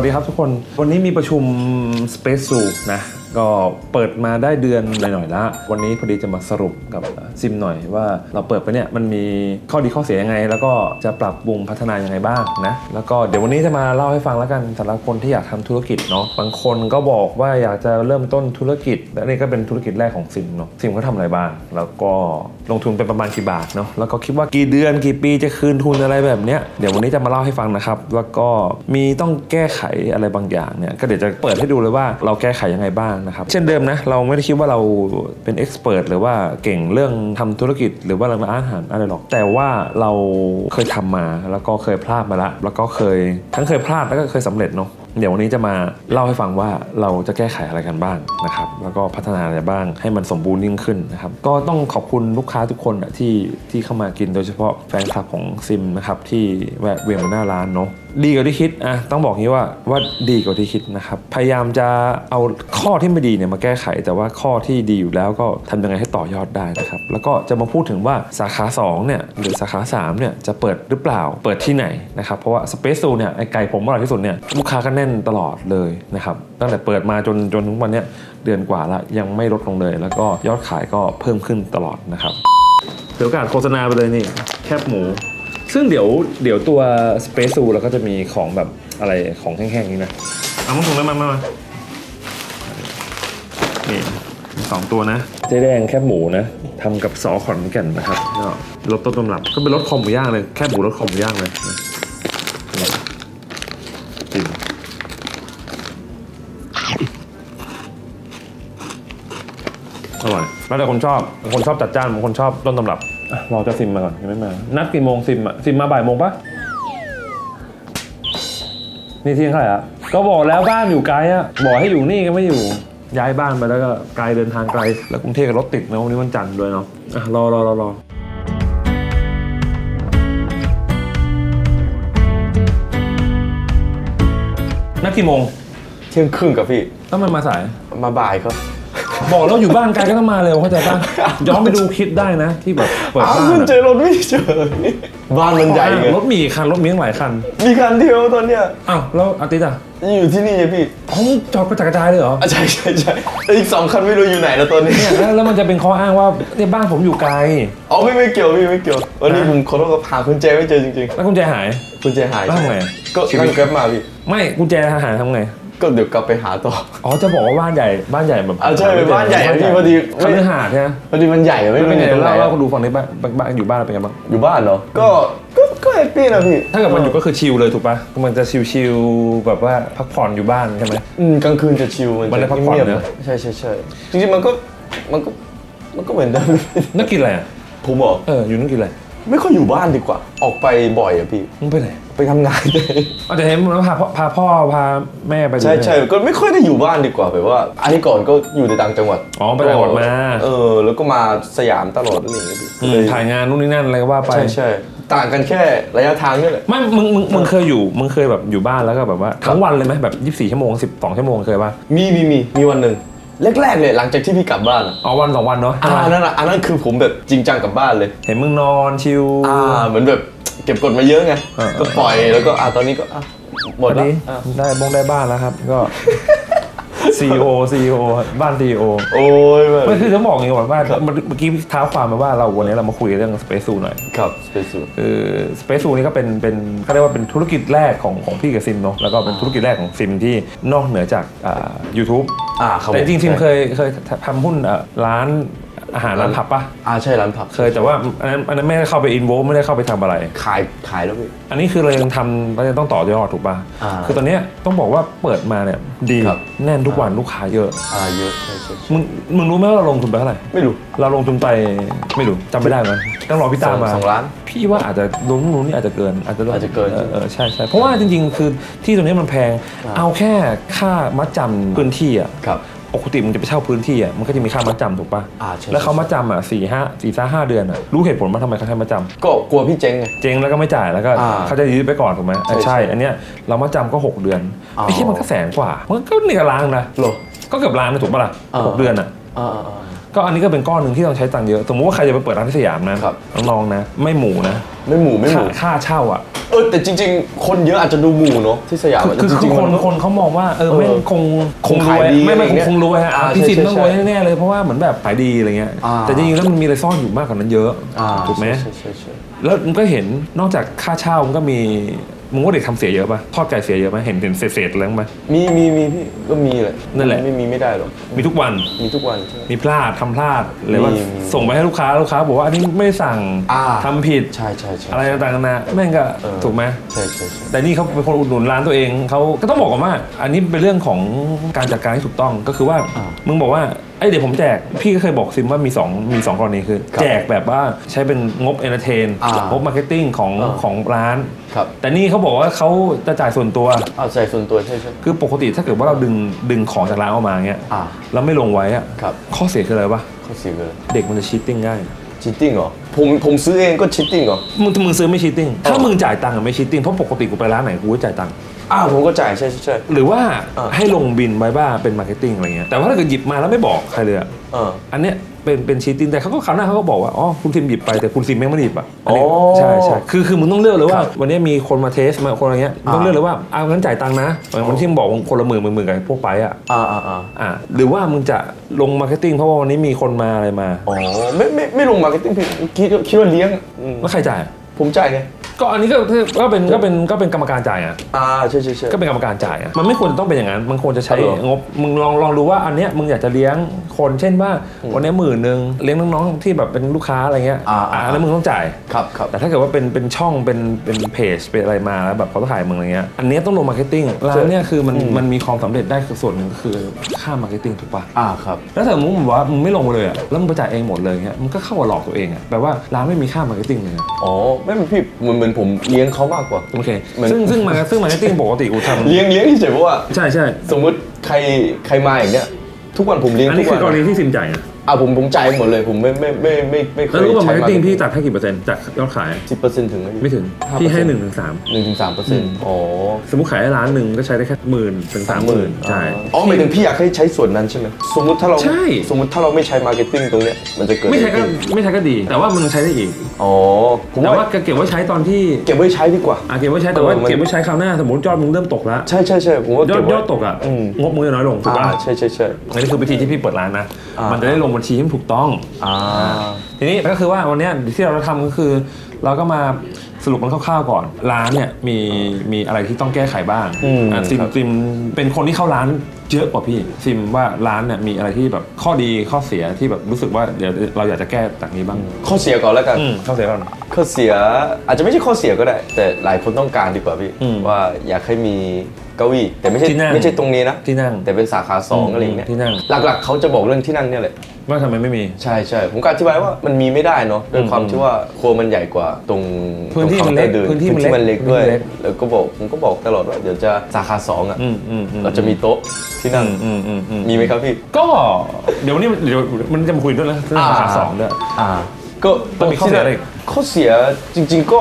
สวัสดีครับทุกคน วันนี้มีประชุม Space Zoo นะ ก็เปิดมาได้เดือนหน่อยๆแล้ววันนี้พอดีจะมาสรุปกับซิมหน่อยว่าเราเปิดไปเนี่ยมันมีข้อดีข้อเสียยังไง แล้วก็จะปรับปรุงพัฒนายังไงบ้างนะแล้วก็เดี๋ยววันนี้จะมาเล่าให้ฟังแล้วกันสำหรับคนที่อยากทำธุรกิจเนาะบางคนก็บอกว่าอยากจะเริ่มต้นธุรกิจ และนี่ก็เป็นธุรกิจแรกของซิมเนาะซิมเขาทำอะไรบ้าง แล้วก็ลงทุนเป็นประมาณกี่บาทเนาะแล้วก็คิดว่ากี่เดือนกี่ปีจะคืนทุนอะไรแบบเนี้ยเดี๋ยววันนี้จะมาเล่าให้ฟังนะครับ แล้วก็มีต้องแก้ไขอะไรบางอย่างเนี่ยก็เดี๋ยวจะเปิดให้ดูเลยว่าเราแก้ไขยังไงบ้างนะครับ เช่นเดิมนะ เราไม่ได้คิดว่าเราเป็นเอ็กซ์เพรสหรือว่าเก่งเรื่องทำธุรกิจ หรือว่าเรื่องอาหารอะไรหรอก แต่ว่าเราเคยทำมาแล้วก็เคยพลาดมาละแล้วก็เคยทั้งเคยพลาดแล้วก็เคยสำเร็จเนาะเดี๋ยววันนี้จะมาเล่าให้ฟังว่าเราจะแก้ไขอะไรกันบ้างนะครับ แล้วก็พัฒนาอะไรบ้างให้มันสมบูรณ์ยิ่งขึ้นนะครับ ก็ต้องขอบคุณลูกค้าทุกคนที่ที่เข้ามากินโดยเฉพาะแฟนคลับของซิมนะครับที่แวะเวียนมาหน้าร้านเนาะดีกว่าที่คิดอะต้องบอกงี้ว่าว่าดีกว่าที่คิดนะครับ พยายามจะเอาข้อที่ไม่ดีเนี่ยมาแก้ไข แต่ว่าข้อที่ดีอยู่แล้วก็ทำยังไงให้ต่อยอดได้นะครับ แล้วก็จะมาพูดถึงว่าสาขา2เนี่ยหรือสาขา3เนี่ยจะเปิดหรือเปล่าเปิดที่ไหนนะครับเพราะว่า Space Zoo เนี่ยไอไก่ผมอร่อยที่สุดเนี่ยลูกค้าก็แน่นตลอดเลยนะครับตั้งแต่เปิดมาจนจนถึงวันเนี้ยเดือนกว่าละยังไม่ลดลงเลย แล้วก็ยอดขายก็เพิ่มขึ้นตลอดนะครับเดี๋ยวโอกาสโฆษณาไปเลยนี่แคบหมู ซึ่งเดี๋ยวเดี๋ยวตัว Space Zoo เราก็จะมีของแบบอะไรของแห้งๆนี้นะเอามาส่งแล้วมามามานี่สองตัวนะ เจ๊แดงแคบหมูนะทำกับซอขอนแก่นนะครับก็รสต้นตำรับก็เป็นรสคอหมูย่างเลยแคบหมูรสคอหมูย่างเลยนะนี่กินอร่อย แล้วแต่คนชอบบางคนชอบจัดจ้านบางคนชอบต้นตำรับอะรอจะซิมมาก่อนยังไม่มา นัดกี่โมงซิมอะซิมมาบ่ายโมงปะนี่เที่ยงเท่าไหร่อะก็บอกแล้วบ้านอยู่ไกลอะบอกให้อยู่นี่ก็ไม่อยู่ ย้ายบ้านไปแล้วก็ไกลเดินทางไกล แล้วกรุงเทพก็รถติดนะวันนี้วันจันทร์ด้วยเนาะอะรอรอรอรอนัดกี่โมงเที่ยงครึ่งกับพี่ ต้องมันมาสาย มาบ่ายครับ บอกแล้วอยู่บ้านไกลก็ต้องมาเร็วเข้าใจป่ะย้อนไปดูคลิปได้นะ ที่แบบเปิดอ้าวบ้านคุณอะเจอรถไม่เจอบ้านมันใหญ่ไงรถมีกี่คันรถมีตั้งหลายคันมีคันเดียวตอนเนี้ยอ้าวแล้วอาทิตย์อะอยู่ที่นี่ไงพี่อ๋อจอดกระจายกระจายเลยเหรออะใช่ใช่ใช่แต่อีกสองคันไม่รู้อยู่ไหนแล้วตอนนี้ เนี่ยแล้วแล้วมันจะเป็นข้ออ้างว่าเนี่ยบ้านผมอยู่ไกล อ๋อไม่ไม่เกี่ยวพี่ไม่เกี่ยว วันนี้ฮะผมขอโทษครับหาคุณแจไม่เจอจริงแล้วกุญแจหาย ๆ คุณแจหายแล้วทำไง ก็ชีวินั่ตงแกร็บมาพี่ ไม่กุญแจหายทำไง ก็เดี๋ยวกลับไปหาต่อ อ๋อจะบอกว่าบ้านใหญ่บ้านใหญ่แบบอ่าใช่บ้านใหญ่อะพี่พอดีคฤหาสน์ใช่ไหมพอดีมันใหญ่อะไม่ไม่รู้เป็นอไงยู่ตรงไหนเล่าอะเล่าดูฝั่งนี้บ้านบ้านอยู่บ้านเป็นไงบ้างอยู่บ้านเหรอก็ก็ก็แฮปปี้นะพี่ถ้าเกิดมันอยู่ก็คือชิลเลยถูกปะมันจะชิลๆแบบว่าพักผ่อนอยู่บ้านใช่ไหมอืมกลางคืนจะชิลมันมันได้จะพักผ่อนเงียบๆเนอะใช่ใช่ใช่จริงๆมันก็มันก็มันก็เหมือนเดิมนักกินอะไรอะผมบอกเอออยู่นักกินอะไร ไม่ค่อยอยู่บ้านดีกว่า ออกไปบ่อยอะพี่ มึงไปไหนไปทำงานอาจจะเห็นมึงแล้วพาพ่อพาพ่อพาแม่ไปดูใช่ใช่ก็ไม่ค่อยได้อยู่บ้านดีกว่าแบบว่าอันนี้ก่อนก็อยู่ในต่างจังหวัดอ๋อไปต่างจังหวัดมา เออ แล้วก็มาสยามตลอดอะไรอย่างเงี้ยพี่อืมเลยถ่ายงานนู่นนี่นั่นอะไรก็ว่าไป ใช่ใช่ต่างกันแค่ระยะทางนี่แหละ ไม่มึงมึงมึงเคยอยู่ มึงเคยแบบอยู่บ้านแล้วก็แบบว่า ทั้งวันเลยไหมแบบ 24 ชั่วโมง 12 ชั่วโมงเคยป่ะ มีมีมีมีวันหนึ่ง แรกๆเลยหลังจากที่พี่กลับบ้านอะอ๋อวันสองวันเนาะอ่าอันนั้นอะอันนั้นคือผมแบบจริงจังกับบ้านเลย เห็นมึงนอนชิลอ่าเหมือนแบบเก็บกดมาเยอะไง เออ ก็ปล่อยแล้วก็อ่าตอนนี้ก็อะหมดวันแล้วนี้อะได้บงได้บ้านแล้วครับ ก็ CEO CEO บ้าน CEO โอ้ยแบบไม่คือจะบอกอย่างงี้ก่อนว่าครับเมื่อกี้เท้าความมาว่าเราวันนี้เรามาคุยเรื่อง Space Zoo หน่อย ครับสเปซซูคือ Space Zoo นี่ก็เป็นเป็นเขาเรียกว่าเป็นธุรกิจแรกของของพี่กับซิมเนาะแล้วก็เป็นธุรกิจแรกของซิมที่นอกเหนือจากอ่า YouTube อ่าครับแต่จริงๆซิมใช่เคยเคยทำหุ้นเอ่อร้าน อาหารร้านผับปะอ่าใช่ร้านผับ เคยแต่ว่าอันนั้นอันนั้นไม่ได้เข้าไปอินโวไม่ได้เข้าไปทำอะไร ขายขายแล้วพี่ อันนี้คือเรายังทำเรายังต้องต่อยอดถูกปะอ่าคือตอนเนี้ยต้องบอกว่าเปิดมาเนี่ยดีครับ แน่นทุกวันลูกค้าเยอะอ่าเยอะใช่ใช่ใช่มึงมึงรู้ไหมว่าเราลงทุนไปเท่าไหร่ไม่รู้ เราลงทุนไปไม่รู้จำไม่ได้เหมือนกันต้องรอพี่ตามมาสองล้านพี่ว่าอาจจะลงนู้นนี่อาจจะเกินอาจจะอาจจะเกิน ออออใช่ใช่เพราะว่าจริงๆ คือที่ตรงนี้มันแพงอ่าเอาแค่ค่ามัดจำพื้นที่อะ ครับ ปกติมึงจะไปเช่าพื้นที่อะมันก็จะมีค่ามัดจำถูกปะอ่าใช่ แล้วเขามัดจำอะสี่ห้าสี่ห้าเดือนอะรู้เหตุผลว่าทำไมเขาให้มัดจำก็กลัวพี่เจ๊งไง เจ๊งแล้วก็ไม่จ่ายแล้วก็อ่าเขาจะยืดไปก่อนถูกไหมใช่ใช่ใช่อันเนี้ยเรามัดจำก็6เดือนอ๋อ ไอ้ที่มันก็แสนกว่า มันก็นี่ก็ล้านนะโลก็เกือบล้านนะถูกปะล่ะอ่า หกเดือนอะ อ่าอ่าอ่า ก็อันนี้ก็เป็นก้อนหนึ่งที่ต้องใช้ตังค์เยอะ สมมติว่าใครจะไปเปิดร้านที่สยามนะครับน้องๆนะ ไม่หมูนะไม่หมูไม่หค่ามูค่าเช่าอะ เออแต่จริง ๆ คนเยอะอาจจะดูหมูเนาะที่สยามคืออะคือแต่จคืริองๆคนมันคนเขามองว่าเออเออไม่งคงคงคงรขายวยดีไม่ไม่อะไรเงี้ยคงรวยฮะอะอ่าพี่ใช่สินใช่ต้องรวยใช่แน่ๆเลยเพราะว่าเหมือนแบบขายดีอะไรเงี้ยอ่า แต่จริงๆแล้วมันมีอะไรซ่อนอยู่มากกว่านั้นเยอะอ่าถูกไหมใช่ใช่ใช่แล้วมันก็เห็นนอกจากค่าเช่ามันก็มี มึงว่าเด็กทำเสียเยอะป่ะทอดไก่เสียเยอะไหมเห็นเห็นเศษๆอะไรบ้างไหมมีมีมีพี่ก็มีแหละนั่นแหละ ไม่มีไม่ได้หรอกมีทุกวันมีทุกวันใช่มีพลาดทำพลาดหรือว่ามีมีส่งไปให้ลูกค้าลูกค้าบอกว่าอันนี้ไม่ได้สั่งอ่า ทำผิด ใช่ใช่ใช่อะไรต่างๆนานาแม่งก็เออถูกไหม ใช่ใช่ใช่แต่นี่เขาเป็นคนอุดหนุนร้านตัวเองเขาก็ต้องบอกก่อนว่า อันนี้เป็นเรื่องของการจัดการที่ถูกต้องก็คือว่าอ่ามึงบอกว่า ไอ้ยเดี๋ยวผมแจก พี่ก็เคยบอกซิมว่ามีสองมีสองกรณีคือ ครับแจกแบบว่าใช้เป็นงบเอนเตอร์เทนอ่างบมาร์เก็ตติ้งของอ่า ของร้าน ครับแต่นี่เขาบอกว่าเขาจะจ่ายส่วนตัว เอาใส่ส่วนตัวใช่ใช่คือปกติถ้าเกิดว่าเราดึงดึงของจากร้านออกมาเงี้ยอ่า แล้วไม่ลงไว้อะครับ ข้อเสียคืออะไรวะข้อเสียเลยเด็กมันจะชีตติ้งง่าย ชิตติ้งเหรอผมผมซื้อเองก็ชิตติ้งเหรอ มึงมึงซื้อไม่ชีตติ้งถ้าอ๋อมึงจ่ายตังค์อะไม่ชีตติ้งเพราะปกติกูไปร้านไหนกูก็จ่ายตังค์ อ้าวผมก็จ่ายใช่ใช่ใช่ หรือว่าอ่าให้ลงบินไว้ว่าเป็นมาร์เก็ตติ้งอะไรเงี้ยแต่ว่าถ้าเกิดหยิบมาแล้วไม่บอกใครเลยอะเออ อันเนี้ยเป็นเป็นชีตติ้งแต่เขาก็คราวหน้าเขาก็บอกว่าอ๋อคุณซิมหยิบไปแต่คุณซิมแม่งไม่ได้หยิบอะอันนี้อ๋อใช่ใช่คือคือมึงต้องเลือกเลยว่าครับวันนี้มีคนมาเทสมาคนอะไรเงี้ยมึงต้องอ่าเลือกเลยว่าเอางั้นจ่ายตังค์นะอย่างวันที่มึงบอกว่าคนละหมื่นหมื่นหมื่นกับพวกไปอะอ่าอ่าอ่าอ่าหรือว่ามึงจะลงมาร์เก็ตติ้งเพราะว่าวันนี้มีคนมาอะไรมาอ๋อไม่ไม่ไม่ลงมาร์เก็ตติ้งพี่คิดคิดว่าเลี้ยงอืมแล้วใครจ่ายอะ ผมจ่ายไงก็อันนี้ก็ก็เป็นก็เป็นก็เป็นกรรมการจ่ายอะอ่าใช่ใช่ใช่ ก็เป็นกรรมการจ่ายอะมันไม่ควรจะต้องเป็นอย่างนั้นมันควรจะใช้อ๋อเหรองบมึงลองลองดูว่าอันเนี้ยมึงอยากจะเลี้ยงคนเช่นว่าวันนี้หมื่นหนึ่งเลี้ยงน้องๆที่แบบเป็นลูกค้าอะไรเงี้ยอ่าอ่าอ่าแล้วมึงต้องจ่าย ครับครับ แต่ถ้าเกิดว่าเป็นเป็นช่องเป็นเป็นเพจเป็นอะไรมาแล้วแบบเขาถ่ายมึงอะไรเงี้ยอันเนี้ยต้องลงมาร์เก็ตติ้งร้านเนี่ยคือมันอืมมันมีความสำเร็จได้ส่วนหนึ่งก็คือค่ามาร์เก็ตติ้งถูกปะ อ่าครับ แล้วถ้าสมมติมึงบอกว่ามึงไม่ลงไปเลยอะแล้วมึงไปจ่ายเองหมดเลยเงี้ยมันก็เข้ากับหลอกตัวเองอะแปลว่าร้านไม่มีค่ามาร์เก็ตติ้งเลยอะ อ๋อไม่เป็นพี่เหมือนเหมือนผมเลี้ยงเขามากกว่า โอเคมันซึ่งซึ่งมาซึ่งมาร์เก็ตติ้งปกติกูทำเลี้ยงเลี้ยงเฉยๆเพราะว่าใช่ใช่สมมุติใครใครมาอย่างเนี้ยทุกวันผมเลี้ยงอันทุนี้กคืวัอนกรณีที่ซิมจ่ายนะ อ่าผมผมจ่ายหมดเลยผมไม่ไม่ไม่ไม่ไม่เคแล้วยรู้ป่ะมาร์เก็ตติ้งพี่ตัตัดให้กี่เปอร์เซ็นต์จากยอดขาย สิบเปอร์เซ็นต์ถึงไหมไม่ถึง พี่ให้หนึ่งถึงสามหนึ่งถึงสามเปอร์เซ็นต์อ๋อสมมติขายได้ล้านหนึ่งก็ใช้ได้แค่หมื่นถึงสามหมื่นใช่ อ๋อหมายถึงพี่อยากให้ใช้ส่วนนั้นใช่ไหมสมมุติถ้าเราใช่ สมมุติถ้าเราไม่ใช้มาร์เก็ตติ้งตรงเนี้ยมันจะเกิดไม่ใช้ก็อะรขึ้นไม่ใช้ก็ดี แต่ว่ามันใช้ได้อีก อ๋อผมแต่ว่าว่าเก็บไว้ใช้ตอนที่เก็บไว้ใช้ดีกว่า อะเก็บไว้ใช้แต่ว่าเออมัน เก็บไว้ใช้คราวหน้าสมมติยอดมึงเริ่มตกแล้วใช่ใช่ใช่ผมว่ายอเก็ดบไว้ ยอดตกอะอืม งบมือจะน้อยลงถูกอ่าป่ะใช่ใช่ใช่ อันนี้คือวิธีที่พี่เปิดร้านนะ อ่ามั มันจะได้ลงบัญชีที่มันถูกต้อง อ่า ทีนี้ก็คือว่าวันเนี้ยที่เราทำก็คือ เราก็มา สรุปมันคร่าวๆก่อน ร้านเนี่ยมีมีอะไรที่ต้องแก้ไขบ้างอืมอะซิมครับ ซิมเป็นคนที่เข้าร้านเยอะกว่าพี่ซิมว่าร้านเนี่ยมีอะไรที่แบบข้อดีข้อเสียที่แบบรู้สึกว่าเดี๋ยวเราอยากจะแก้จากนี้บ้างข้อเสียก่อนแล้วกัน อืมข้อเสียก่อน ข้อเสียอาจจะไม่ใช่ข้อเสียก็ได้ แต่หลายคนต้องการดีกว่าพี่อืมว่าอยากให้มีเก้าอี้แต่ไม่ใช่ที่นั่งไม่ใช่ตรงนี้นะที่นั่งแต่เป็นสาขาสองอืมอะไรอย่างเงี้ยที่นั่ง หลักๆเขาจะบอกเรื่องที่นั่งเนี่ยแหละ ว่าทำไมไม่มี ใช่ใช่ผมก็อธิบายว่ามันมีไม่ได้เนาะด้วยความอืมที่ว่าครัวมันใหญ่กว่าตรงพื้นที่ตรงมันเล็กคาน์ตอร์ดิพื้นที่มันเล็กมันเล็กด้วยพื้นที่เล็กแล้วก็บอกผมก็บอกตลอดว่าเดี๋ยวจะสาขาสองอะอืมอืมอืมเราจะมีโต๊ะที่นั่งอืมอืมอืมมีไหมครับพี่ ก็เดี๋ยววันนี้เดี๋ยวมันจะมาคุยด้วยแล้วเรื่องสาขาสองด้วยอ่าก็มันมีข้อเสียอะไรอีกข้อเสียจริง ๆก็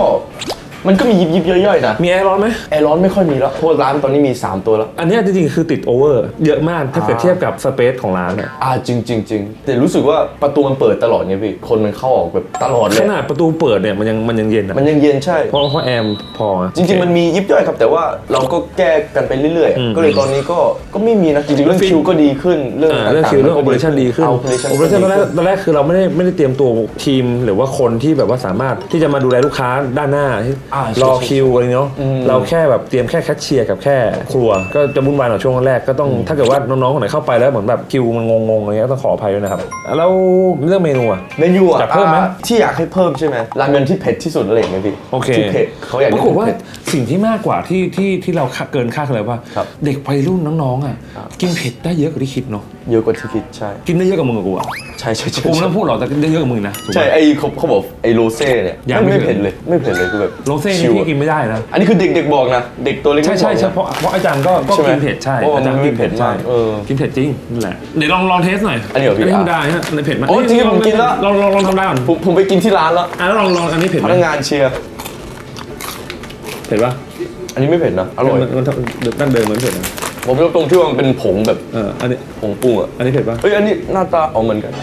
มันก็มียิบยิบๆย่อยๆนะมีแอร์ร้อนไหมแอร์ร้อนไม่ค่อยมีแล้วเพราะร้านตอนนี้มี 3 ตัวแล้ว อันเนี้ยจริงๆ คือติดโอเวอร์เยอะมากถ้าเกิดอ่าเทียบกับสเปซของร้านอะอ่าจริงจริงจริงแต่รู้สึกว่าประตูมันเปิดตลอดไงพี่คนมันเข้าออกแบบตลอดเลขย นาดประตูเปิดเนี่ยมันยังมันยังเย็นอะมันยังเย็นใช่ เพราะเพราะแอร์มพอไจริง ๆ มันมียิบย่อยครับ แต่ว่าเราก็แก้กันไปเรื่อยอืมๆก็เลยตอนนี้ก็ก็ไม่มีนะจริงๆเรื่องคิวก็ดีขึ้นเรื่องอ่าเรื่องต่างๆคิวเรื่องมัโอนเปอเรชั่นดีขึ้นโอเปอเรชั่นโอเปอเรชั่นตอนแรกตอนแรกคือเราไม่ได้ไม่ได้เตรียมตัวทีมหรือว่าคนที่แบบว่าสามารถที่จะมาดูแลลูกค้าด้านหน้าที่อ่ารอใช่คิวอะไรเนาะอืมเราแค่แบบเตรียมแค่แคชเชียร์กับแค่ครัว ก็จะวุ่นวายหน่อยช่วงแรกก็ต้องถ้าเกิดว่าน้องๆคนไหนเข้าไปแล้วเหมือนแบบคิวมันงงๆอะไรเงี้ยต้องขออภัยด้วยนะครับแล้วเรื่องเมนูอะ เมนูอะอยากเพิ่มไหม อ่าที่อยากให้เพิ่มใช่ไหมราเมนที่เผ็ดที่สุดอะไรอย่างเงี้ยพี่โอเคที่เผ็ดเขาอยากปได้รากฏว่าเผ็ด สิ่งที่มากกว่าที่ที่ที่เราเกินคาดเลยว่า ครับเด็กวัยรุ่นน้องๆอะ กินเผ็ดได้เยอะกว่าที่คิดเนาะ เยอะกว่าที่คิดใช่ กินได้เยอะกว่ามึงกับกูอะใช่ใช่ใช่กูไม่ใช่ต้องพูดหรอกแต่ได้เยอะกว่ามึงนะถูกไหม ใช่ไอ้เขาเขาบอกไอ้โรเซ่เนี่ยยังไม่ไม่ถึงเผ็ดเลยไม่เผ็ดเลยคือแบบโรเซ่ชินี่ลพี่กินไม่ได้นะ อันนี้คือเด็กๆบอกนะเด็กตัวเล็กๆใช่ใช่บอกนะใช่เพราะเพราะอาจารย์ก็ก็ใช่ไหมกินเผ็ดใช่โอ้อาจารย์มันกินเผ็ดไม่เผ็ดใช่มากเออกินเผ็ดจริงนั่นแหละเดี๋ยวลองลองเทสหน่อยอันนี้เหรอพี่ธรรมดาเนี่ยอันนี้เผ็ดไหมโอ้จริงๆผมกินแล้ว ลองลองลองทำได้ก่อนผมผมไปกินที่ร้านแล้วอะแล้วลองลองอันนี้เผ็ดพไหมนักงานเชียร์เผ็ดปะอันนี้ไม่เผ็ดนะอร่อยมันมันดั้งเดิมมันเผ็ดนะ ผมชอบตรงที่ว่ามันเป็นผงแบบเอออันนี้ผงปรุงอะอันนี้เผ็ดปะเฮ้ยอันนี้หน้าตาออกเหมือนกัน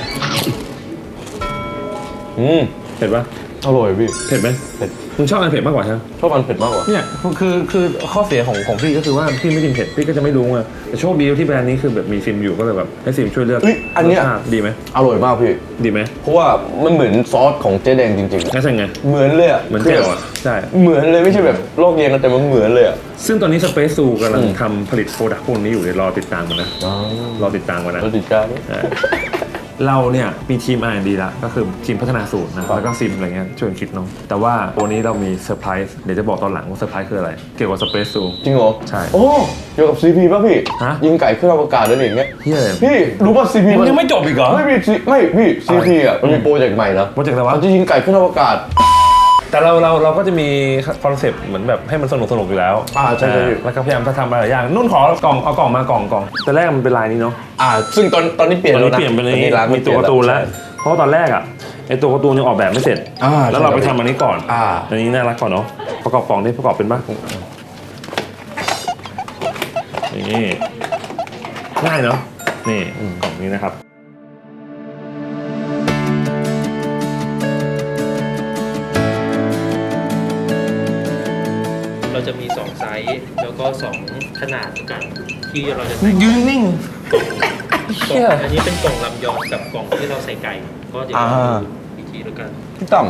อืมเผ็ดปะอร่อยพี่เผ็ดไหมเผ็ด มึงชอบอันเผ็ดมากกว่าใช่ไหมชอบอันเผ็ดมากกว่า เนี่ยคือคือข้อเสียของของพี่ก็คือว่าพี่ไม่กินเผ็ดพี่ก็จะไม่รู้ไงแต่โชคดีที่แบรนด์นี้คือแบบมีซิมอยู่ก็เลยแบบให้ซิมช่วยเลือกเอ้ยอันเนี้ย รสชาติดีไหมอร่อยมากพี่ ดีไหมเพราะว่ามันเหมือนซอสของเจ๊แดงจริงงั้นใช่ไงๆ เหมือนเลยอะเหมือนคืแจ่วแบบอะใช่ เหมือนเลยไม่ใช่แบบลอกเลียนกันแต่มันเหมือนเลยอะ ซึ่งตอนนี้สเปซซูกำลังอืมทำผลิตโปรดักต์พวกนี้อยู่เดี๋ยวรอติดตามกันนะ รอติดตามกันนะเราติดการใช่ เราเนี่ยมีทีม R&D ละก็คือทีมพัฒนาสูตรนะครับแล้วก็ซิมอะไรเงี้ยช่วยกันคิดเนาะแต่ว่าวันนี้เรามีเซอร์ไพรส์เดี๋ยวจะบอกตอนหลังว่าเซอร์ไพรส์คืออะไร เกี่ยวกับสเปซซูจริงเหรอใช่ โอ้เกี่ยวกับซีพีป่ะพี่ ฮะ ยิงไก่ขึ้นอวกาศนั่นเองเนี่ยเฮียอะไรพี่รู้ป่ะซีพีมันยังไม่จบอีกเหรอ ไม่พี่ C- ไม่พี่ซีพีอะมันมีโปรเจกต์ใหม่นะโปรเจกต์อะไรวะเขาจะยิงไก่ขึ้นอวกาศ แต่เราเราเราก็จะมีคอนเซปต์เหมือนแบบให้มันสนุกสนุกอยู่แล้วอ่าใช่ใช่อ่าแล้วก็พยายามจะทำอะไรหลายอย่างนุ่นขอกล่องเอากล่องมากล่องกล่องแต่แรกมันเป็นลายนี้เนาะอ่า ซึ่งตอนตอนนี้เปลี่ยนตอนแล้วนี้นะเปลี่ยนเป็นอันตอนี้ร้านมีตัวการ์ตูนแล้วใช่เพราะว่าตอนแรกอะไอตัวการ์ตูนยังออกแบบไม่เสร็จ อ่าแล้วเราไปใช่ทำอันนี้ก่อนอ่าอันนี้น่ารักก่อนเนาะประกอบกล่องได้ประกอบเป็นปะนี่ง่ายเนาะนี่กล่องนี้นะครับ แล้วก็2ขนาดกันที่เราจะใส่ยืนนิ่งกล่องอันนี้เป็นกล่องลำยองกับกล่องที่เราใส่ไก่ ก็เดี๋ยวเราอ่าดูวิธีแล้วกัน พี่ตั้ม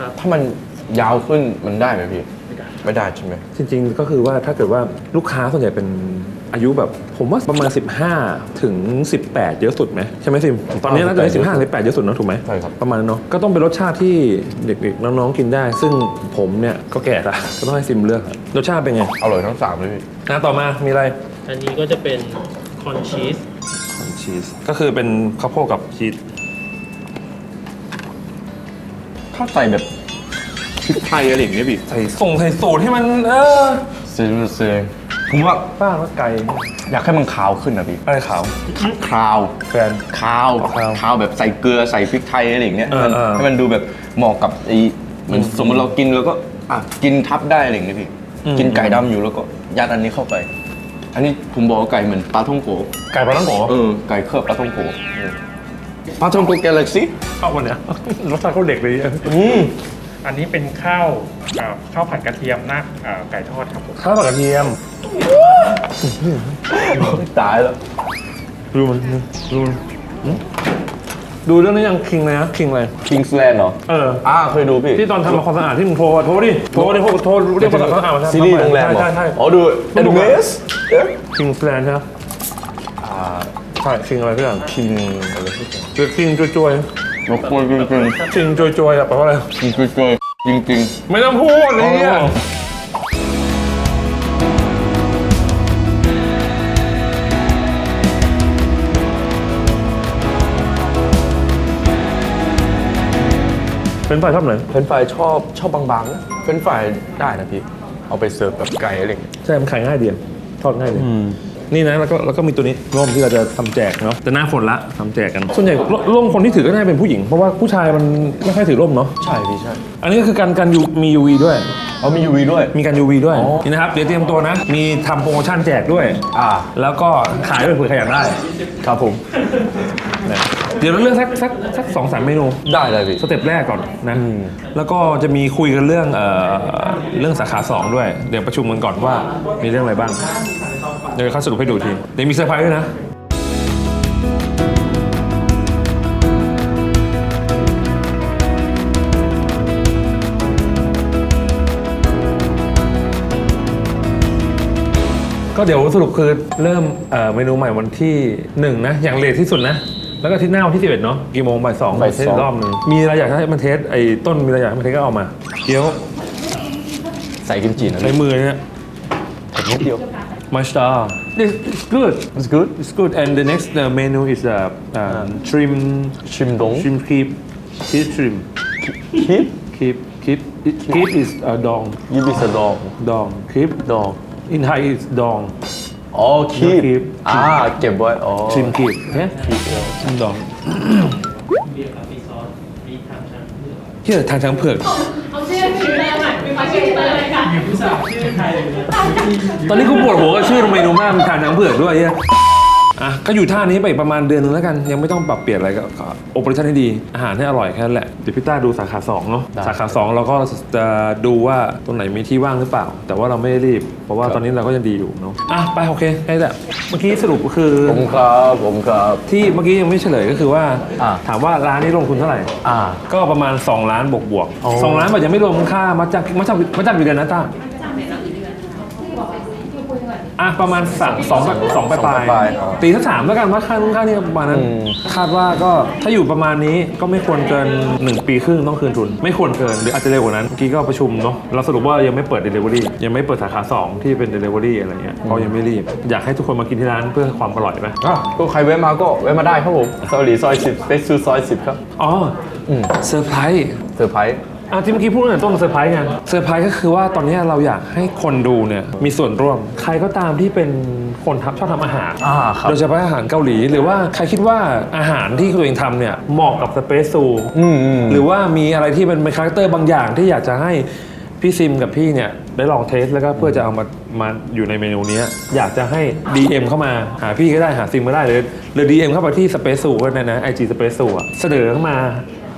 ครับ ถ้ามันยาวขึ้นมันได้ไหมพี่ ไม่ได้ ไม่ได้ใช่ไหม จริงๆ ก็คือว่าถ้าเกิดว่าลูกค้าส่วนใหญ่เป็น อายุแบบผมว่าประมาณ 15 ถึง 18 เยอะสุดไหมใช่ไหมซิมตอนนี้น่าจะได้15 18 เยอะสุดเนอะถูกไหมใช่ครับประมาณนั้นเนาะก็ต้องเป็นรสชาติที่เด็กๆน้องๆกินได้ ซึ่งผมเนี่ยก็แก่ละก็ต้องให้ซิมเลือกอะรสชาติเป็นไงอร่อยทั้งสามเลยพี่นะต่อมามีอะไรอันนี้ก็จะเป็นคอนชีสชีสก็คือเป็นข้าวโพดกับชีสถ้าใส่แบบพริกไทยอะไรอย่างเงี้ยพี่ใส่ส่งใส่สูตรให้มันเออเซนเซน ผมว่าป้าว่าไก่อยากให้มันขาวขึ้นนะพี่อะไรขาวคาวแฟนขาวขาวขาวแบบใส่เกลือใส่พริกไทยอะไรอย่างเงี้ยเออให้มันเออ ให้มันดูแบบเหมาะกับไอ้เหมือนสมมติเรากินแล้วก็อะกินทับได้อะไรอย่างเงี้ยพี่อืมกินไก่ดำอยู่แล้วก็ยัดอันนี้เข้าไป อันนี้ผมบอกว่าไก่เหมือนปลาท่องโกไก่ปลาต้องโกเออไก่เคลือบปลาท่องโกปลาท่องโกแกลเล็กซี่เข้าวันเนี้ยรสชาติเขาเด็กเลยอะอืม อันนี้เป็นข้าวเอ่อข้าวผัดกระเทียมหน้าเอ่อไก่ทอดครับผมข้าวผัดกระเทียม ตายแล้วดูมันดูมันหืมดูเรื่องนี้ยังคิงเลยนะคิงเลยคิงส์แลนด์เหรอเออ อ่าเคยดูพี่ที่ตอนทำความสะอาดที่มึงโทรอะโทรดิโทรดิโทรโทรเรียกความสะอาดมาซีรีส์โรงแรมเหรอใช่ใช่อ๋อดูเอ็ดเมสคิงสแลนด์ใช่ไหมอ่าใช่คิงอะไรทุกอย่างคิงอะไรสักอย่างคือคิงจวยจวยรบกวนจริงๆคิงจวยจวยๆอะแปลว่าอะไรๆจริงๆจริงจริงไม่ต้องพูดเลยเนี่ย เป็นฝ่ายชอบไหนเฟรนช์ฟรายชอบชอบบางๆนะเฟรนช์ฟรายได้นะพี่ เอาไปเสิร์ฟแบบไก่อะไรอย่างเงี้ยใช่มันขายง่ายดีอะทอดง่ายเลยนี่นะแล้วก็แล้วก็มีตัวนี้ร่มที่เราจะทำแจกเนาะแต่หน้าฝนละทำแจกกัน ส่วนใหญ่ร่ร่มคนที่ถือก็น่าจะเป็นผู้หญิง เพราะว่าผู้ชายมันไม่ค่อยถือร่มเนาะใช่พี่ใช่อันนี้ก็คือการการยูมี UV ด้วย เอามี UV ด้วย มีการ UV ด้วยอ๋อนี่นะครับเดี๋ยวเตรียมตัวนะ มีทำโปรโมชั่นแจกด้วย อ่า แล้วก็ขายด้วยเผื่อใครอยากได้ ครับผมนะ เดี๋ยวเราเลือกสักสักสักสองสามเมนู ได้เลยพี่ สเต็ปแรกก่อนนะ อืม แล้วก็จะมีคุยกันเรื่องเอ่อเรื่องสาขา 2 ด้วย เดี๋ยวประชุมกันก่อนว่ามีเรื่องอะไรบ้าง เดี๋ยวเขาสรุปให้ดูอีกที เดี๋ยวมีเซอร์ไพรส์ด้วยนะ ก็เดี๋ยวสรุปคือเริ่มเอ่อเมนูใหม่วันที่ 1 นะ อย่างเลทที่สุดนะ แล้วก็อาที่หน้าวันที่11เนาะกี่โมงบ่ายสองบ่ายสอง เทสรอบหนึงมีอะไรอยากให้มันเทสไอ้ต้นมีอะไรอยากให้มันเทสก็เอามาเกี๊ยวใส่กิมจินะในพี่มือเนี่ยนิดเดียว my star it's good It's good it's good and the next uh, menu is uh, um, shrimp ชิมดง shrimp keep keep shrimp คิป keep keep keep is uh, dong ยิบิสดอง dong keep ดอง in Thai is dong อ๋อคีบ keep อ่าเก็บไว้อ๋อ shrimp keep เนี่ย dong เบียร์กับมีซอสมีทางชั้นเลือกเฮียทางช้างเผือกเอาชื่อชื่ออะไรใหม่ไปฟังชื่ออะไรกันอยู่ผู้สาวชื่อไทยเลยตอนนี้กูปวดหัวกับชื่อเมนูมากมันทานช้างเผือกด้วยเฮีย อะก็อยู่ท่านี้ไปอีกประมาณเดือนนึงแล้วกัน ยังไม่ต้องปรับเปลี่ยนอะไรก็โอเปอเรชั่นให้ดี อาหารให้อร่อยแค่นั้นแหละ เดี๋ยวพี่ต้าดูสาขา2เนาะ ได้สาขา 2 เราก็จะดูว่าตรงไหนมีที่ว่างหรือเปล่า แต่ว่าเราไม่ได้รีบ เพราะว่าตอนนี้เราก็ยังดีอยู่เนาะ อะไปโอเคแค่นี้แหละ เมื่อกี้สรุปก็คือผมครับผมครับ ที่เมื่อกี้ยังไม่เฉลยก็คือว่า อ่าถามว่าร้านนี้ลงทุนเท่าไหร่ อ่า ก็ประมาณ 2 ล้านบวกบวกๆอ๋อสองล้านบาทยังไม่รวมค่ามัดจำมัดจำมัดจำอยู่เดือนนะต้า อะประมาณสามสองสองปลายปลายปลายๆอ๋อตีสักสามแล้วกันว่าค่านู้นค่านี้ประมาณนั้นอืม คาดว่าก็ถ้าอยู่ประมาณนี้ก็ไม่ควรเกิน 1 ปีครึ่งต้องคืนทุน ไม่ควรเกินหรืออาจจะเร็วกว่านั้นเมื่อกี้ก็ประชุมเนาะเราสรุปว่ายังไม่เปิด Delivery ยังไม่เปิดสาขา 2 ที่เป็น Delivery อะไรเงี้ยเพราะยังไม่รีบ อยากให้ทุกคนมากินที่ร้านเพื่อความอร่อยไหมอะก็ใครแวะมาก็แวะมาได้ครับผมซอยหลีซอยสิบเฟซซูซอยสิบครับอ๋ออืมเซอร์ไพรส์เซอร์ไพรส์ อะที่เมื่อกี้พูดตั้งแต่ต้นเซอร์ไพรส์ไงเซอร์ไพรส์ก็คือว่าตอนนี้เราอยากให้คนดูเนี่ยมีส่วนร่วม ใครก็ตามที่เป็นคนทำชอบทำอาหาร อ่าครับ โดยเฉพาะอาหารเกาหลี หรือว่าใครคิดว่าอาหารที่ตัวเองทำเนี่ยเหมาะกับสเปซซูอืมอืม หรือว่ามีอะไรที่เป็นคาแรคเตอร์บางอย่างที่อยากจะให้พี่ซิมกับพี่เนี่ยได้ลองเทสแล้วก็เพื่อจะเอามามาอยู่ในเมนูเนี้ยอยากจะให้ DM เข้ามาหาพี่ก็ได้หาซิมก็ได้หรือหรือ DM เข้าไปที่ Space Zoo ก็ได้นะ IG Space Zoo อะเสนอเข้ามา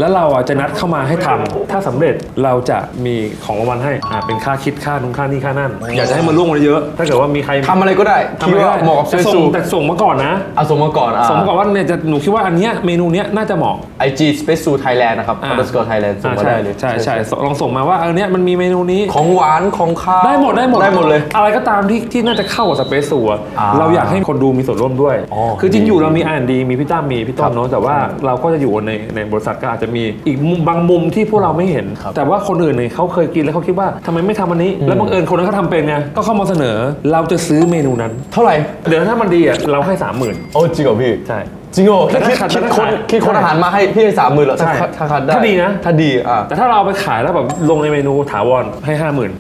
แล้วเราอะจะนัดเข้ามาให้ทำถ้าสำเร็จเราจะมีของรางวัลให้อ่าเป็นค่าคิดค่านุ้งค่านี่ค่านั่น อยากจะให้มันร่วงมาเยอะ ถ้าเกิดว่ามีใครทำอะไรก็ได้ทำคิดอะไรว่าได้เหมาะกับเฟแต่ซส่ซูงแต่ส่งมาก่อนนะ เอาส่งมาก่อนอะ ส่งมาก่อนว่าเนี่ยจะหนูคิดว่าอันเนี้ยเมนูเนี้ยน่าจะเหมาะไอจีสเปซซูไทยแลนด์นะครับ อ่า underscore Thailand ส่งอ่ามาใช่ได้เลยใช่ใช่ลองส่งมาว่าเออเนี้ยมันมีเมนูนี้ ของหวานของข้าว ได้หมดได้หมดได้หมดเลย อะไรก็ตามที่ที่น่าจะเข้ากับสเปซสูอะอ่าเราอยากให้คนดูมีส่วนร่วมด้วย อ๋อคือจริงอยู่เรามีอ่านดีมีพี่ตั้มมีพี่ต้ครันบเนาะแต่ว่าเราก็จะอยู่ในในบริษัทก็อาจจะมีอีกมุมบางมุมที่พวกเราไม่เห็น ครับแต่ว่าคนอื่นเนี่ยเขาเคยกินแล้วเขาคิดว่าทำไมไม่ทำอันนี้ แล้วบังเอิญคนนั้นเขาทำเป็นไงก็เข้ามาเสนอเราจะซื้อเมนูนั้น เท่าไหร่ เดี๋ยวถ้ามันดีอะเราให้สามหมื่นโอ้จริงเหรอพี่ ใช่ จริงเหรอแต่คิดถ้าคิดถ้าคนขายคิดคนอาหารมาให้พี่ให้สามหมื่นเหรอใช่ถ้าถ้าคัดได้ถ้าดีนะ ถ้าดีอะแต่ถ้าเราเอาไปขายแล้วแบบลงในเมนูถาวรให้ห้าหมื่น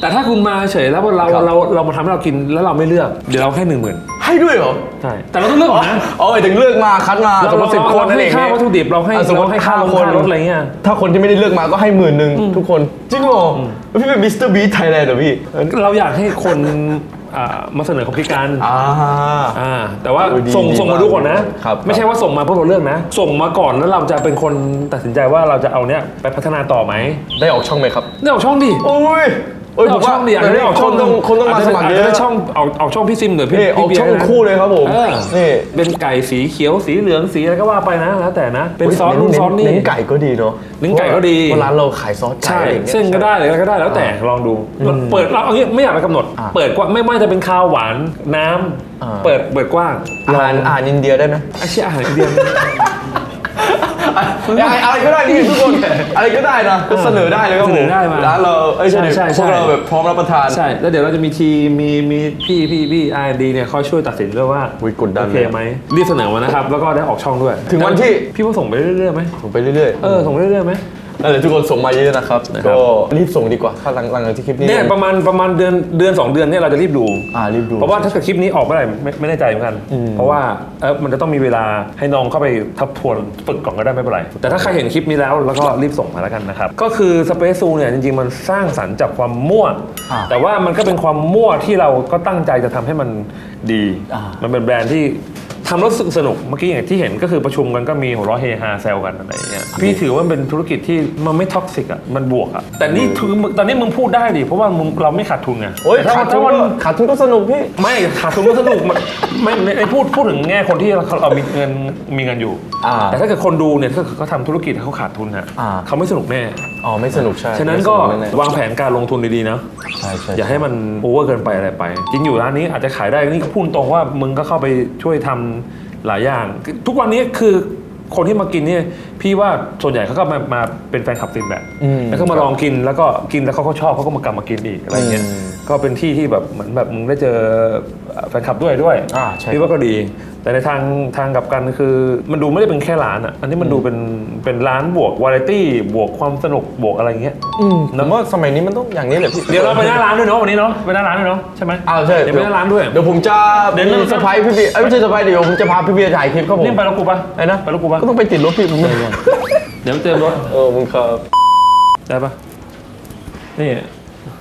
แต่ถ้าคุณมาเฉยแล้วเราครับเราเรามาทำให้เรากินแล้วเราไม่เลือก เดี๋ยวเราให้หนึ่งหมื่น ให้ด้วยเหรอ ใช่แต่เราต้องเลือกก่อนนะอ๋อหมายถึงเลือกมาคัดมาสมมติสิบคนนั่นเองให้ค่าวัตถุดิบเราให้อะสมมติเราให้ค่าห้าลงคนค่ารถอะไรเงี้ยถ้าคนที่ไม่ได้เลือกมาก็ให้หมื่นหนึ่งทุกคน จริงเหรอแล้วพี่เป็นมิสเตอร์บีทไทยแลนด์เหรอพี่ เราอยากให้คนอ่ามาเสนอความคิดกันอ่าอ่าแต่ว่าโอ้ดีส่งดีส่งมามากดูก่อนนะครับไม่ใช่ว่าส่งมาเพื่อเราเลือกนะ ส่งมาก่อนแล้วเราจะเป็นคนตัดสินใจว่าเราจะเอาเนี้ยไปพัฒนาต่อไหม ได้ออกช่องไหมครับ ได้ออกช่องดิ โอ้ย โอ้ยได้ผออมกช่ว่าองดิอาจจะได้ออกคช่องนต้องคนต้องมาสมัครอาจเยจะได้อะช่องเอาเอาช่องพี่ซิมหรือพี่นี่ออกพี่ช่องบีร์นะคู่เลยครับผมเออนี่เป็นไก่สีเขียวสีเหลืองสีอะไรก็ว่าไปนะแล้วแต่นะ เป็นซอสนู่นซอสนี่เน้นไก่ก็ดีเนาะเน้นไก่ก็ดีเพราะร้านเราขายซอสไก่ใช่อะไรอย่างงี้ยเส้นก็ได้เลยก็ได้แล้วแต่ลองดู เปิดเราเอางี้ไม่อยากไปกำหนดอ่าเปิดกว้างไม่ไม่จะเป็นข้าวหวานน้อ่าำเปิดเปิดกว้างอาหารอาหารอินเดียได้ไหมไอ้เชี่ยอาหารอินเดีย อะไรอะไรก็ได้พี่ทุกคนอะไรก็ได้นะก็เสนอได้เลยครับผมเสนอได้มาร้านเราเอ้ยใช่ใช่ใช่ พวกเราแบบพร้อมรับประทาน ใช่ แล้วเดี๋ยวเราจะมีทีมมีมีพี่พี่พี่ไอดีเนี่ยคอยช่วยตัดสินด้วยว่าอุ๊ยกดดันโอเคไหมรีบเสนอมานะครับ แล้วก็ได้ออกช่องด้วยถึงวันที่ พี่ว่าส่งไปเรื่อยๆไหมส่งไปเรื่อยๆเออส่งไปเรื่อยๆไหม นั่นแหละทุกคนส่งมาเยอะนะครับ นะครับ ก็รีบส่งดีกว่าถ้าหลังหลังจากที่คลิปนี้เนี่ยประมาณประมาณเดือนเดือนสองเดือนเนี่ยเราจะรีบดู อ่ารีบดู เพราะว่าถ้าเกิดคลิปนี้ออกเมื่อไหร่ไม่ไม่แน่ใจเหมือนกันอืมเพราะว่าเออมันจะต้องมีเวลาให้น้องเข้าไปทบทวนฝึกก่อนก็ได้ไม่เป็นไร แต่ถ้าใครเห็นคลิปนี้แล้วแล้วก็รีบส่งมาแล้วกันนะครับ ก็คือ Space Zoo เนี่ยจริงๆ มันสร้างสรรค์จากความมั่ว อ่าแต่ว่ามันก็เป็นความมั่วที่เราก็ตั้งใจจะทำให้มันดี อ่ามั มันเป็นแบรนด์ที่ ทำแล้วรู้สึกสนุกเมื่อกี้อย่างที่เห็นก็คือประชุมกันก็มีหัวเราะเฮฮาแซวกันอะไรอย่างเงี้ยพี่ถือว่ามันเป็นธุรกิจที่มันไม่ท็อกซิกอะมันบวกอะแต่นี่คือตอนนี้มึงพูดได้ดิเพราะว่ามึงเราไม่ขาดทุนไงโอ้ยแต่ถ้าขาดทุถ้านวันก็ขาดทุนก็สนุกพี่ ไม่ขาดทุนก็สนุกมันไม่ไม่ไม่พูดพูดถึงแง่คนที่เราเรามีเงินมีเงินอยู่ อ่า แต่ถ้าเกิดคนดูเนี่ยถ้าเกิดเขาทำธุรกิจแล้วเขาขาดทุนฮะอ่า เขาไม่สนุกแน่ อ๋อไม่สนุกใช่ฉะนั้นก็ไม่สแๆวางแผนการลงทุนดีๆนะ ใช่ใช่อย่าให้มันโอเวอร์เกินไปอะไรไป จริงอยู่ร้านนี้อาจจะขายได้นี่ก็พูดตรงว่ามึงก็เข้าไปช่วยทำหลายอย่าง ทุกวันนี้คือคนที่มากินเนี่ยพี่ว่าส่วนใหญ่เขาก็มามาเป็นแฟนคลับซิมแบบอืมแล้วก็มาลองกินแล้วก็กินแล้วเขาก็ชอบเขาก็มากลับมากินอีกอะไรเงี้ยอืม ก็เป็นที่ที่แบบเหมือนแบบมึงได้เจอแฟนคลับด้วยด้วยอ่าใช่พี่ว่าก็ดี แต่ในทางทางกลับกันคือมันดูไม่ได้เป็นแค่ร้านอะ อันนี้มันดูเป็นเป็นร้านบวกวาไรตี้บวกความสนุกบวกอะไรเงี้ยอืมผมว่าสมัยนี้มันต้องอย่างนี้แหละพี่เดี๋ยวเราไปหน้าร้านด้วยเนาะวันนี้เนาะไปหน้าร้านด้วยเนาะใช่ไหมอ้าวใช่เดี๋ยวไปหน้าร้านด้วยเดี๋ยวผมจะเดี๋ยวมีเซอร์ไพรส์พี่เบียร์เอ้ยไม่ใช่เซอร์ไพรส์เดี๋ยวผมจะพาพี่เบียร์ถ่ายคลิปครับผมนี่ไปแล้วกูปะไอ้นะไปแล้วกูปะก็ต้องไปติดรถพี่ผมเดี๋ยวเติมรถเออมึงครับได้ปะนี่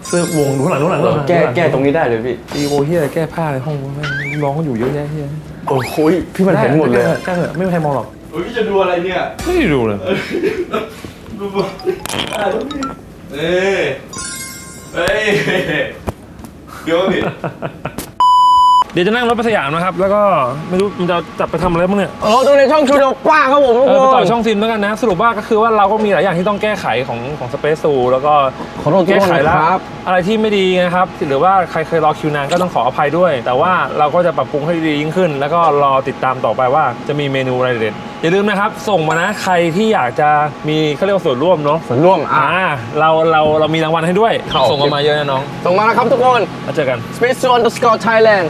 เสื้อวงดูข้างหลังดูข้างหลังดูข้างหลังแก้แก้ตรงนี้ได้เลยพี่ตีโอเฮียแก้ผ้าในห้องแม่งน้องก็อยู่เยอะแยะเฮียโอ้โหพี่มันเห็นหมดเลยแก้เถอะไม่มีใครมองหรอกเฮ้ยพี่จะดูอะไรเนี่ยไม่ได้ดูเลยดูบอลอะแล้วพี่เอ้ยเฮ้ยเดี๋ยวพี่ เดี๋ยวจะนั่งรถไปสยามนะครับ แล้วก็ไม่รู้มันจะจับไปทำอะไรบ้างเนี่ยโอ้ตรงในช่องชูดอกกว้างครับผมทุกเออคไปต่อน ช่องซิมแล้วกันนะ สรุปว่าก็คือว่าเราก็มีหลายอย่างที่ต้องแก้ไขของของสเปซซูแล้วก็ขอโทษทุกแก้คนไขแล้วนะครับ อะไรที่ไม่ดีนะครับหรือว่าใครเคยรอคิวนานก็ต้องขออภัยด้วย แต่ว่าเราก็จะปรับปรุงให้ดียิ่งขึ้น แล้วก็รอติดตามต่อไปว่าจะมีเมนูอะไรเด็ดอย่าลืมนะครับ ส่งมานะใครที่อยากจะมีเขาเรียกว่าส่วนร่วมเนาะส่วนร่วมอะอ่าเราเราเรามีรางวัลให้ด้วยครับส่งกันมาเยอะนะน้องส่งมานะครับทุกคน แล้วเจอกัน Space Underscore Thailand